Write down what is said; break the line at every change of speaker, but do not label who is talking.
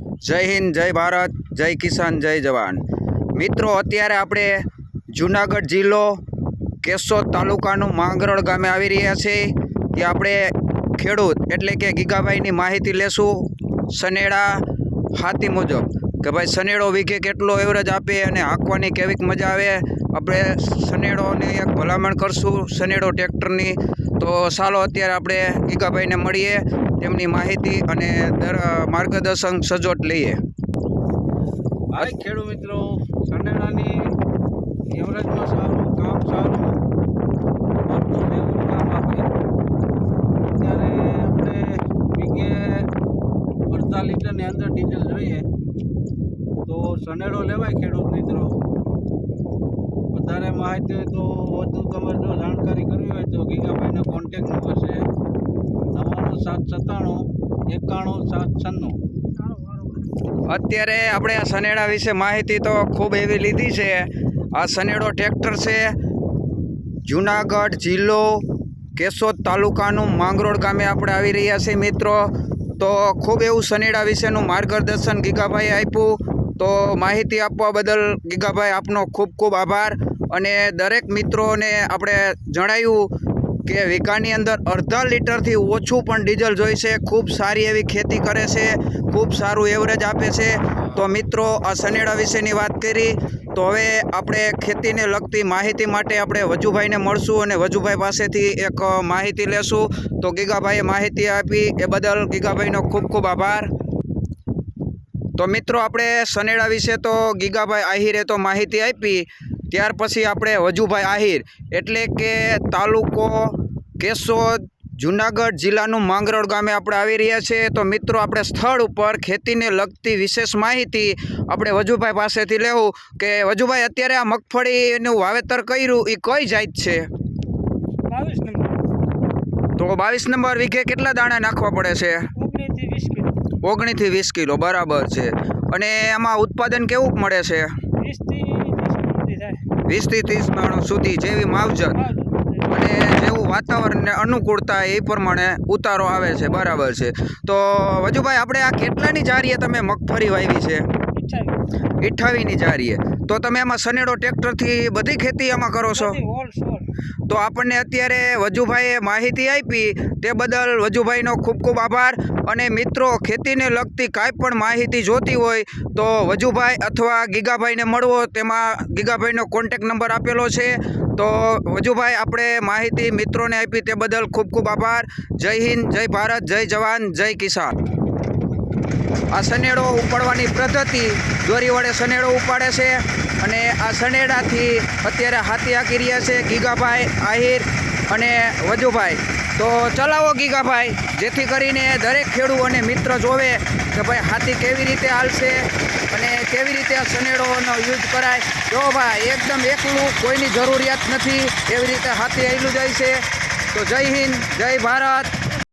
જય હિન્દ, જય ભારત, જય કિસાન, જય જવાન. મિત્રો, અત્યારે આપણે જુનાગઢ જિલ્લો કેશોદ તાલુકાનું માંગરોળ ગામે આવી રહ્યા છે. ત્યાં આપણે ખેડૂત એટલે કે ગીગાભાઈની માહિતી લેશું સનેડા હાથી મુજબ કે ભાઈ સનેડો વીઘે કેટલો એવરેજ આપે અને હાંકવાની કેવીક મજા આવે. આપણે સનેડોની એક ભલામણ કરશું. સનેડો ટ્રેક્ટરની તો ચાલો અત્યારે આપણે ગીગાભાઈને મળીએ, તેમની માહિતી અને દર માર્ગદર્શન સજોટ લઈએ.
ભાઈ ખેડૂત મિત્રો, સનેડાની એવરેજમાં સારું, કામ સારું અત્યારે આપણે વીઘે અડધા લીટરની અંદર ડીઝલ જોઈએ. તો સનેડો લેવાય ખેડૂત મિત્રો. વધારે માહિતી હોય તો વધુ તમારે જો જાણકારી કરવી હોય તો ગીગાભાઈનો કોન્ટેક નંબર છે નવ્વાણું સાત સત્તાણું, એકાણું, સાત છન્નું.
અત્યારે આપણે આ સનેડા વિશે માહિતી તો ખૂબ એવી લીધી છે. આ સનેડો ટ્રેક્ટર છે. જુનાગઢ જિલ્લો કેશોદ તાલુકાનું માંગરોળ ગામે આપણે આવી રહ્યા છીએ મિત્રો. તો ખૂબ એવું સનેડા વિશેનું માર્ગદર્શન ગીગાભાઈ આપ્યું. તો માહિતી આપવા બદલ ગીગાભાઈ આપનો ખૂબ ખૂબ આભાર. અને દરેક મિત્રોને આપણે જણાવ્યું કે વીઘાની અંદર અડધા લીટરથી ઓછું પણ ડીઝલ જોઈશે ખૂબ સારી એવી ખેતી કરે છે, ખૂબ સારું એવરેજ આપે છે. તો મિત્રો, આ સનેડા વિશેની વાત કરી. તો હવે આપણે ખેતીને લગતી માહિતી માટે આપણે વજુભાઈને મળશું અને વજુભાઈ પાસેથી એક માહિતી લેશું. તો ગીગાભાઈએ માહિતી આપી એ બદલ ગીગાભાઈનો ખૂબ ખૂબ આભાર. તો મિત્રો, આપણે સનેડા વિશે તો ગીગાભાઈ આહિરે તો માહિતી આપી. ત્યાર પછી આપણે વજુભાઈ આહિર એટલે કે તાલુકો કેશોદ જુનાગઢ જિલ્લાનું માંગરોળ ગામે આપણે આવી રહ્યા છે તો મિત્રો આપણે સ્થળ ઉપર ખેતીને લગતી વિશેષ માહિતી આપણે વજુભાઈ પાસેથી લેવું કે વજુભાઈ અત્યારે આ મગફળીનું વાવેતર કર્યું એ કઈ જાત છે?
બાવીસ નંબર.
તો બાવીસ નંબર વીઘે કેટલા દાણા નાખવા પડે છે?
ઓગણીસથી વીસ કિલો.
ઓગણીસથી વીસ કિલો બરાબર છે. અને એમાં ઉત્પાદન કેવું મળે છે?
વીસથી
વીસથી ત્રીસ માણસ સુધી જેવી માવજત અને જેવું વાતાવરણને અનુકૂળતા એ પ્રમાણે ઉતારો આવે છે બરાબર છે. તો વજુભાઈ આપણે આ કેટલાની જારીએ તમે મગફળી વાવી છે? અઠ્ઠાવીસની જારીએ. તો તમે એમાં સનેડો ટ્રેક્ટરથી બધી ખેતી એમાં કરો છો? તો આપણને અત્યારે વજુભાઈએ માહિતી આપી તે બદલ વજુભાઈનો ખૂબ ખૂબ આભાર અને મિત્રો, ખેતીને લગતી કાંઈ પણ માહિતી જોતી હોય તો વજુભાઈ અથવા ગીગાભાઈને મળવો, તેમાં ગીગાભાઈનો કોન્ટેક નંબર આપેલો છે. તો વજુભાઈ, આપણે માહિતી મિત્રોને આપી તે બદલ ખૂબ ખૂબ આભાર. જય હિન્દ, જય ભારત, જય જવાન, જય કિસાન. આ સનેડો ઉપાડવાની પદ્ધતિ દોરી વડે સનેડો ઉપાડે છે અને આ સનેડાથી અત્યારે હાથી હાકી રહ્યા છે ગીગાભાઈ આહિર અને વજુભાઈ. તો ચલાવો ગીગાભાઈ, જેથી કરીને દરેક ખેડૂ અને મિત્ર જોવે કે ભાઈ હાથી કેવી રીતે હાલશે અને કેવી રીતે આ સનેડોનો યુઝ કરાય. જો ભાઈ, એકદમ એકલું કોઈની જરૂરિયાત નથી એવી રીતે હાથી આવેલું જાય છે. તો જય હિન્દ, જય ભારત.